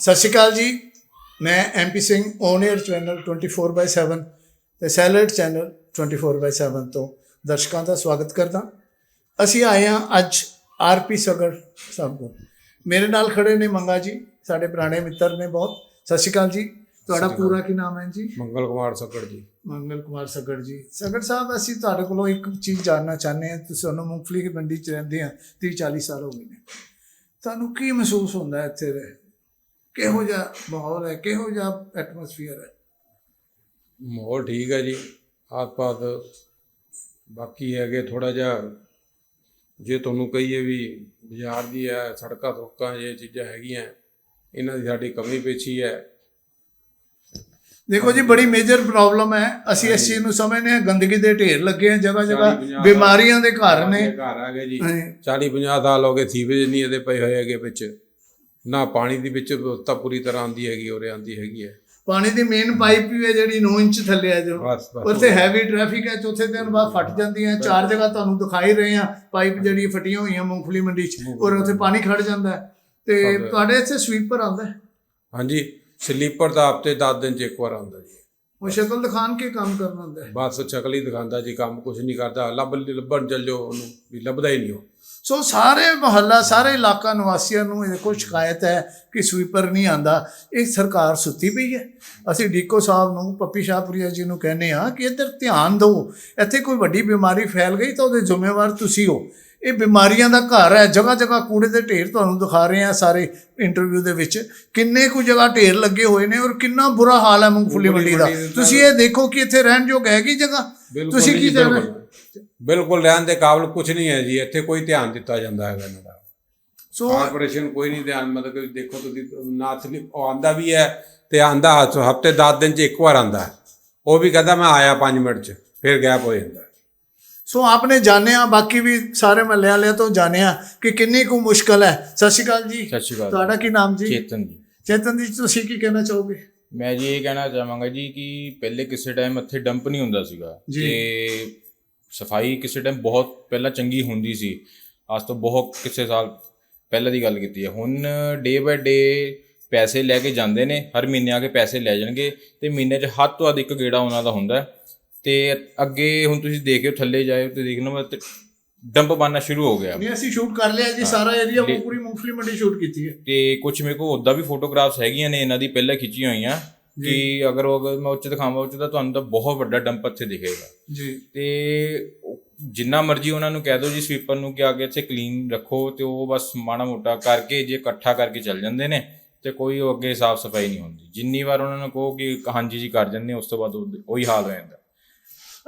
ਸਤਿ ਸ਼੍ਰੀ ਅਕਾਲ ਜੀ। ਮੈਂ MP Singh on air channel 24/7 ਤੇ ਸੈਲਡ ਚੈਨਲ 24/7 ਤੋਂ ਦਰਸ਼ਕਾਂ ਦਾ ਸਵਾਗਤ ਕਰਦਾ। ਅਸੀਂ ਆਏ ਹਾਂ ਅੱਜ ਆਰਪੀ ਸਗਰ ਸਾਹਿਬ ਕੋਲ। ਮੇਰੇ ਨਾਲ ਖੜੇ ਨੇ ਮੰਗਾ ਜੀ ਸਾਡੇ ਪੁਰਾਣੇ ਮਿੱਤਰ ਨੇ ਬਹੁਤ। ਸਤਿ ਸ਼੍ਰੀ ਅਕਾਲ ਜੀ। ਤੁਹਾਡਾ ਪੂਰਾ ਕੀ ਨਾਮ ਹੈ ਜੀ? ਮੰਗਲ ਕੁਮਾਰ ਸੱਕੜ ਜੀ। ਮੰਗਲ ਕੁਮਾਰ ਸਗੜ ਜੀ। ਸਗੜ ਸਾਹਿਬ ਅਸੀਂ ਤੁਹਾਡੇ ਕੋਲੋਂ ਇੱਕ ਚੀਜ਼ ਜਾਣਨਾ ਚਾਹੁੰਦੇ ਹਾਂ। ਤੁਸੀਂ ਸਾਨੂੰ ਮੂੰਗਫਲੀ ਦੀ ਮੰਡੀ 'ਚ ਰਹਿੰਦੇ ਆ 30 40 ਸਾਲ ਹੋ ਗਏ ਨੇ। ਤੁਹਾਨੂੰ ਕੀ ਮਹਿਸੂਸ ਹੁੰਦਾ ਇੱਥੇ ਦੇ ਕਿਹੋ ਜਿਹਾ ਮਾਹੌਲ ਹੈ ਕਿਹੋ ਜਿਹਾ ਐਟਮੋਸਫੀਅਰ ਹੈ? ਮਾਹੌਲ ਠੀਕ ਹੈ ਜੀ। ਆਸ ਪਾਸ ਬਾਕੀ ਹੈਗੇ ਥੋੜਾ ਜਿਹਾ ਜੇ ਤੁਹਾਨੂੰ ਕਹੀਏ ਵੀ ਬਾਜ਼ਾਰ ਦੀ ਹੈ ਸੜਕਾਂ ਸੁੱਕਾਂ ਇਹ ਚੀਜ਼ਾਂ ਹੈਗੀਆਂ ਇਹਨਾਂ ਦੀ ਸਾਡੀ ਕਮੀ ਪੇਸ਼ੀ ਹੈ। ਦੇਖੋ ਜੀ ਬੜੀ ਮੇਜਰ ਪ੍ਰੋਬਲਮ ਹੈ। ਅਸੀਂ ਇਸ ਚੀਜ਼ ਨੂੰ ਸਮਝਦੇ ਹਾਂ ਗੰਦਗੀ ਦੇ ਢੇਰ ਲੱਗੇ ਆ ਜਗ੍ਹਾ ਜਗ੍ਹਾ 40 50 ਬਿਮਾਰੀਆਂ ਦੇ ਘਰ ਨੇ। ਘਰ ਆ ਗਏ ਜੀ। ਹਾਂ। 40 50 ਸਾਲ ਹੋ ਗਏ ਸੀਵੇਜ ਨਹੀਂ ਇਹਦੇ ਪਏ ਹੋਏ ਹੈਗੇ ਵਿੱਚ। ਨਾ ਪਾਣੀ ਦੀ ਵਿੱਚ ਵਿਵਸਥਾ ਪੂਰੀ ਤਰ੍ਹਾਂ ਆਂਦੀ ਹੈਗੀ ਉਰੇ ਆਂਦੀ ਹੈਗੀ ਹੈ। ਪਾਣੀ ਦੀ ਮੇਨ ਪਾਈਪ ਵੀ ਹੈ ਜਿਹੜੀ 9 ਇੰਚ ਥੱਲੇ ਹੈ ਜੋ। ਬਸ ਬਸ ਉੱਥੇ ਹੈਵੀ ਟ੍ਰੈਫਿਕ ਹੈ ਚੌਥੇ ਦਿਨ ਬਾਅਦ ਫਟ ਜਾਂਦੀਆਂ ਚਾਰ ਜਗ੍ਹਾ ਤੁਹਾਨੂੰ ਦਿਖਾਈ ਰਹੇ ਆ ਪਾਈਪ ਜਿਹੜੀ ਫਟੀਆਂ ਹੋਈਆਂ ਮੂੰਗਫਲੀ ਮੰਡੀ 'ਚ ਔਰ ਉੱਥੇ ਪਾਣੀ ਖੜ ਜਾਂਦਾ ਹੈ। ਤੇ ਤੁਹਾਡੇ ਇੱਥੇ ਸਵੀਪਰ ਆਉਂਦਾ ਹੈ? ਹਾਂਜੀ ਸਲੀਪਰ ਦਾ ਹਫ਼ਤੇ 10 ਦਿਨ ਚ ਇੱਕ ਵਾਰ ਆਉਂਦਾ ਜੀ। ਉਹ ਸ਼ਕਲ ਦਿਖਾਣ ਕੇ ਕੰਮ ਕਰਨਾ ਹੁੰਦਾ ਹੈ। ਬਸ ਸ਼ਕਲ ਹੀ ਦਿਖਾਉਂਦਾ ਜੀ ਕੰਮ ਕੁਝ ਨਹੀਂ ਕਰਦਾ ਲੱਭ ਲੱਭਣ ਚੱਲ ਜਾਓ ਉਹਨੂੰ ਵੀ ਲੱਭਦਾ ਹੀ ਨਹੀਂ ਉਹ। ਸੋ ਸਾਰੇ ਮੁਹੱਲਾ ਸਾਰੇ ਇਲਾਕਾ ਨਿਵਾਸੀਆਂ ਨੂੰ ਇਹ ਕੋਈ ਸ਼ਿਕਾਇਤ ਹੈ ਕਿ ਸਵੀਪਰ ਨਹੀਂ ਆਂਦਾ ਇਹ ਸਰਕਾਰ ਸੁੱਤੀ ਪਈ ਹੈ। ਅਸੀਂ ਡੀਕੋ ਸਾਹਿਬ ਨੂੰ ਪੱਪੀ ਸ਼ਾਹਪੁਰੀਆ ਜੀ ਨੂੰ ਕਹਿੰਦੇ ਆ ਕਿ ਇੱਧਰ ਧਿਆਨ ਦਿਓ। ਇੱਥੇ ਕੋਈ ਵੱਡੀ ਬਿਮਾਰੀ ਫੈਲ ਗਈ ਤਾਂ ਉਹਦੇ ਜ਼ਿੰਮੇਵਾਰ ਤੁਸੀਂ ਹੋ। ਇਹ ਬਿਮਾਰੀਆਂ ਦਾ ਘਰ ਹੈ ਜਗ੍ਹਾ ਜਗ੍ਹਾ ਕੂੜੇ ਦੇ ਢੇਰ ਤੁਹਾਨੂੰ ਦਿਖਾ ਰਹੇ ਆ ਸਾਰੇ ਇੰਟਰਵਿਊ ਦੇ ਵਿੱਚ ਕਿੰਨੇ ਕੁ ਜਗ੍ਹਾ ਢੇਰ ਲੱਗੇ ਹੋਏ ਨੇ ਔਰ ਕਿੰਨਾ ਬੁਰਾ ਹਾਲ ਹੈ ਮੂੰਗਫਲੀ ਮੰਡੀ ਦਾ। ਤੁਸੀਂ ਇਹ ਦੇਖੋ ਕਿ ਇੱਥੇ ਰਹਿਣ ਯੋਗ ਹੈਗੀ ਜਗ੍ਹਾ ਤੁਸੀਂ ਕੀ ਕਹਿਣਾ ਬਿਲਕੁਲ। ਰਹਿਣ ਦੇ ਕਾਬਲ ਕੁਝ ਨਹੀਂ ਹੈ ਜੀ ਇੱਥੇ ਕੋਈ ਧਿਆਨ ਦਿੱਤਾ ਜਾਂਦਾ ਹੈਗਾ ਇਹਨਾਂ ਦਾ ਸੋ ਕਾਰਪੋਰੇਸ਼ਨ ਕੋਈ ਨਹੀਂ ਧਿਆਨ ਮਤਲਬ ਕਿ ਦੇਖੋ ਤੁਸੀਂ ਨਾ ਸਲਿਪ ਉਹ ਆਂਦਾ ਵੀ ਹੈ ਤੇ ਆਂਦਾ ਹਫ਼ਤੇ 10 ਦਿਨ ਚ ਇੱਕ ਵਾਰ ਆਂਦਾ। ਉਹ ਵੀ ਕਹਿੰਦਾ ਮੈਂ ਆਇਆ 5 ਮਿੰਟ ਚ ਫਿਰ ਗੈਪ ਹੋ ਜਾਂਦਾ। ਸੋ ਆਪਨੇ ਜਾਣਿਆ ਬਾਕੀ ਵੀ ਸਾਰੇ ਮਹੱਲੇ ਵਾਲਿਆਂ ਤੋਂ ਜਾਣਿਆ ਕਿ ਕਿੰਨੀ ਕੁ ਮੁਸ਼ਕਲ ਹੈ। ਸਤਿ ਸ਼੍ਰੀ ਅਕਾਲ ਜੀ। ਸਤਿ ਸ਼੍ਰੀ ਅਕਾਲ। ਤੁਹਾਡਾ ਕੀ ਨਾਮ ਜੀ? ਚੇਤਨ ਜੀ। ਚੇਤਨ ਜੀ ਤੁਸੀਂ ਕੀ ਕਹਿਣਾ ਚਾਹੋਗੇ? ਮੈਂ ਜੀ ਇਹ ਕਹਿਣਾ ਚਾਹਾਂਗਾ ਜੀ ਕਿ ਪਹਿਲੇ ਕਿਸੇ ਟਾਈਮ ਇੱਥੇ ਡੰਪ ਨਹੀਂ ਹੁੰਦਾ ਸੀਗਾ। ਤੇ ਸਫ਼ਾਈ ਕਿਸੇ ਟਾਈਮ ਬਹੁਤ ਪਹਿਲਾਂ ਚੰਗੀ ਹੁੰਦੀ ਸੀ। ਅੱਜ ਤੋਂ ਬਹੁਤ ਕਿਸੇ ਸਾਲ ਪਹਿਲਾਂ ਦੀ ਗੱਲ ਕੀਤੀ ਹੈ। ਹੁਣ ਡੇ ਬਾਏ ਡੇ ਪੈਸੇ ਲੈ ਕੇ ਜਾਂਦੇ ਨੇ ਹਰ ਮਹੀਨੇ ਆ ਕੇ ਪੈਸੇ ਲੈ ਜਾਣਗੇ ਤੇ ਮਹੀਨੇ 'ਚ ਹੱਦ ਤੋਂ ਵੱਧ ਇੱਕ ਗੇੜਾ ਉਹਨਾਂ ਦਾ ਹੁੰਦਾ ਹੈ। ਤੇ ਅੱਗੇ ਹੁਣ ਤੁਸੀਂ ਦੇਖਿਓ ਥੱਲੇ ਜਾਇਓ ਤੇ ਦੇਖਣਾ ਮੈਂ ਡੰਪ ਬਣਨਾ ਸ਼ੁਰੂ ਹੋ ਗਿਆ। ਨਹੀਂ ਅਸੀਂ ਸ਼ੂਟ ਕਰ ਲਿਆ ਜੀ ਸਾਰਾ ਏਰੀਆ ਪੂਰੀ ਮੂੰਗਫਲੀ ਮੰਡੀ ਸ਼ੂਟ ਕੀਤੀ ਹੈ। ਤੇ ਕੁਝ ਮੇਰੇ ਕੋਲ ਉਦਾਂ ਵੀ ਫੋਟੋਗ੍ਰਾਫਸ ਹੈਗੀਆਂ ਨੇ ਇਹਨਾਂ ਦੀ ਪਹਿਲਾਂ ਖਿੱਚੀਆਂ ਹੋਈਆਂ ਕਿ ਅਗਰ ਉਹ ਅਗਰ ਮੈਂ ਉੱਚ ਦਿਖਾਵਾਂ ਉੱਚ ਤਾਂ ਤੁਹਾਨੂੰ ਤਾਂ ਬਹੁਤ ਵੱਡਾ ਡੰਪ ਇੱਥੇ ਦਿਖੇਗਾ। ਜੀ। ਤੇ ਉਹ ਜਿੰਨਾ ਮਰਜ਼ੀ ਉਹਨਾਂ ਨੂੰ ਕਹਿ ਦਿਓ ਜੀ ਸਵੀਪਰ ਨੂੰ ਕਿ ਕੇ ਇੱਥੇ ਕਲੀਨ ਰੱਖੋ ਤੇ ਉਹ ਬਸ ਮਾੜਾ ਮੋਟਾ ਕਰਕੇ ਜੇ ਇਕੱਠਾ ਕਰਕੇ ਚੱਲ ਜਾਂਦੇ ਨੇ ਤੇ ਕੋਈ ਉਹ ਅੱਗੇ ਸਾਫ਼ ਸਫ਼ਾਈ ਨਹੀਂ ਹੁੰਦੀ। ਜਿੰਨੀ ਵਾਰ ਉਹਨਾਂ ਨੂੰ ਕਹੋ ਕਿ ਹਾਂਜੀ ਜੀ ਕਰ ਜਾਂਦੇ ਉਸ ਤੋਂ ਬਾਅਦ ਉਹ- ਉਹੀ ਹਾਲ ਹੋ ਜਾਂਦਾ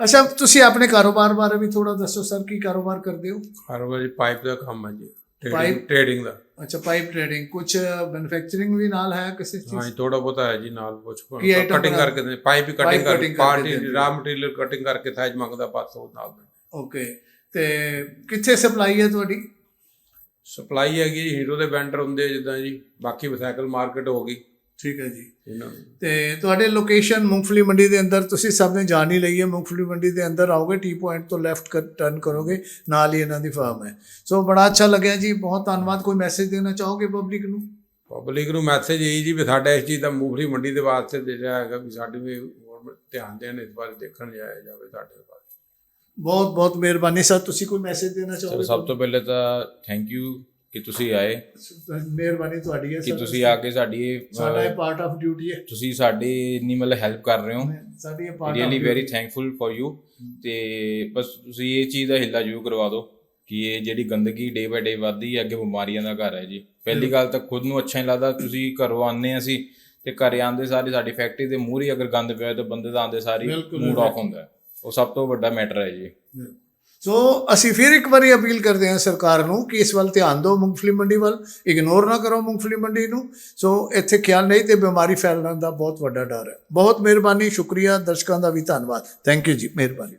ਅੱਛਾ ਤੁਸੀਂ ਆਪਣੇ ਕਾਰੋਬਾਰ ਬਾਰੇ ਵੀ ਥੋੜਾ ਦੱਸੋ ਸਰ ਕੀ ਕਾਰੋਬਾਰ ਕਰਦੇ ਹੋ? ਹਰ ਵਾਰੀ ਪਾਈਪ ਦਾ ਕੰਮ ਹੈ ਜੀ ਟ੍ਰੇਡਿੰਗ ਟ੍ਰੇਡਿੰਗ ਦਾ। ਅੱਛਾ ਪਾਈਪ ਟ੍ਰੇਡਿੰਗ ਕੁਝ ਮੈਨੂਫੈਕਚਰਿੰਗ ਵੀ ਨਾਲ ਹੈ ਕਿਸੇ ਹਾਂ ਚੀਜ਼ ਜੀ ਥੋੜਾ ਬਹੁਤਾ ਹੈ ਜੀ ਨਾਲ ਕੁਝ ਕਟਿੰਗ ਕਰਕੇ ਪਾਈਪ ਹੀ Pipe ਕਟਿੰਗ ਕਰਕੇ ਪਾਰਟੀ। ਰਾ ਮਟੀਰੀਅਲ ਕਟਿੰਗ ਕਰਕੇ ਸਾਈਜ਼ ਮੰਗਦਾ ਬਸ ਉਹ ਨਾਲ ਓਕੇ ਤੇ ਕਿੱਥੇ ਸਪਲਾਈ ਹੈ ਤੁਹਾਡੀ? ਸਪਲਾਈ ਹੈਗੀ ਜੀ ਹੀਰੋ ਦੇ ਵੈਂਡਰ ਹੁੰਦੇ ਜਿੱਦਾਂ ਜੀ ਬਾਕੀ ਸਾਈਕਲ ਮਾਰਕੀਟ ਹੋ ਗਈ। ਠੀਕ ਹੈ ਜੀ। ਇਹਨਾਂ ਨੂੰ ਤੇ ਤੁਹਾਡੇ ਲੋਕੇਸ਼ਨ ਮੂੰਗਫਲੀ ਮੰਡੀ ਦੇ ਅੰਦਰ ਤੁਸੀਂ ਸਭ ਨੇ ਜਾਣ ਹੀ ਲਈ ਹੈ ਮੂੰਗਫਲੀ ਮੰਡੀ ਦੇ ਅੰਦਰ ਆਓਗੇ ਟੀ ਪੁਆਇੰਟ ਤੋਂ ਲੈਫਟ ਟਰਨ ਕਰੋਗੇ ਨਾਲ ਹੀ ਇਹਨਾਂ ਦੀ ਫਾਰਮ ਹੈ। ਸੋ ਬੜਾ ਅੱਛਾ ਲੱਗਿਆ ਜੀ ਬਹੁਤ ਧੰਨਵਾਦ। ਕੋਈ ਮੈਸੇਜ ਦੇਣਾ ਚਾਹੋਗੇ ਪਬਲਿਕ ਨੂੰ? ਪਬਲਿਕ ਨੂੰ ਮੈਸੇਜ ਇਹੀ ਜੀ ਵੀ ਸਾਡਾ ਇਸ ਚੀਜ਼ ਦਾ ਮੂੰਗਫਲੀ ਮੰਡੀ ਦੇ ਵਾਸਤੇ ਦੇ ਰਿਹਾ ਹੈਗਾ ਵੀ ਸਾਡੀ ਵੀ ਗੌਰਮੈਂਟ ਧਿਆਨ ਦੇਣ ਇਸ ਬਾਰੇ ਦੇਖਣ ਜਾਇਆ ਜਾਵੇ ਸਾਡੇ ਬਾਰੇ ਬਹੁਤ ਬਹੁਤ ਮਿਹਰਬਾਨੀ। ਸਰ ਤੁਸੀਂ ਕੋਈ ਮੈਸੇਜ ਦੇਣਾ ਚਾਹੋਗੇ ਸਭ ਤੋਂ ਪਹਿਲੇ ਤਾਂ ਥੈਂਕ ਯੂ ਕਿ ਤੁਸੀਂ ਆਏ ਮਿਹਰਬਾਨੀ ਤੁਹਾਡੀ ਹੈ ਕਿ ਤੁਸੀਂ ਆ ਕੇ ਸਾਡੀ ਸਾਡਾ ਇਹ ਪਾਰਟ ਆਫ ਡਿਊਟੀ ਹੈ। ਤੁਸੀਂ ਸਾਡੀ ਇੰਨੀ ਮਤਲਬ ਹੈਲਪ ਕਰ ਰਹੇ ਹੋ। ਸਾਡੀ ਇਹ part really very thankful for you ਤੇ ਬਸ ਤੁਸੀਂ ਇਹ ਚੀਜ਼ ਦਾ ਹਿੱਲਾ ਜ਼ਰੂਰ ਕਰਵਾ ਦਿਓ ਕਿ ਇਹ ਜਿਹੜੀ ਗੰਦਗੀ ਡੇ ਬਾਏ ਡੇ ਵੱਧਦੀ ਹੈ ਅੱਗੇ ਬਿਮਾਰੀਆਂ ਦਾ ਘਰ ਹੈ ਜੀ। ਪਹਿਲੀ ਗੱਲ ਤਾਂ ਖੁਦ ਨੂੰ ਅੱਛਾ ਨਹੀਂ ਲੱਗਦਾ ਤੁਸੀਂ ਘਰੋਂ ਆਉਂਦੇ ਅਸੀਂ ਤੇ ਘਰੇ ਆਉਂਦੇ ਸਾਰੀ ਸਾਡੀ ਫੈਕਟਰੀ ਦੇ ਮੂਹਰੇ ਅਗਰ ਗੰਦ ਪਿਆ ਤਾਂ ਬੰਦੇ ਦਾ ਆਉਂਦੇ ਸਾਰੀ ਮੂਡ ਆਫ ਹੁੰਦਾ। ਉਹ ਸਭ ਤੋਂ ਵੱਡਾ ਮੈਟਰ ਹੈ ਜੀ। ਸੋ ਅਸੀਂ ਫਿਰ ਇੱਕ ਵਾਰੀ ਅਪੀਲ ਕਰਦੇ ਹਾਂ ਸਰਕਾਰ ਨੂੰ ਕਿ ਇਸ ਵੱਲ ਧਿਆਨ ਦਿਓ ਮੂੰਗਫਲੀ ਮੰਡੀ ਵੱਲ ਇਗਨੋਰ ਨਾ ਕਰੋ ਮੂੰਗਫਲੀ ਮੰਡੀ ਨੂੰ। ਸੋ ਇੱਥੇ ਖਿਆਲ ਨਹੀਂ ਤੇ ਬਿਮਾਰੀ ਫੈਲਣ ਦਾ ਬਹੁਤ ਵੱਡਾ ਡਰ ਹੈ। ਬਹੁਤ ਮਿਹਰਬਾਨੀ, ਸ਼ੁਕਰੀਆ, ਦਰਸ਼ਕਾਂ ਦਾ ਵੀ ਧੰਨਵਾਦ। ਥੈਂਕ ਯੂ ਜੀ, ਮਿਹਰਬਾਨੀ।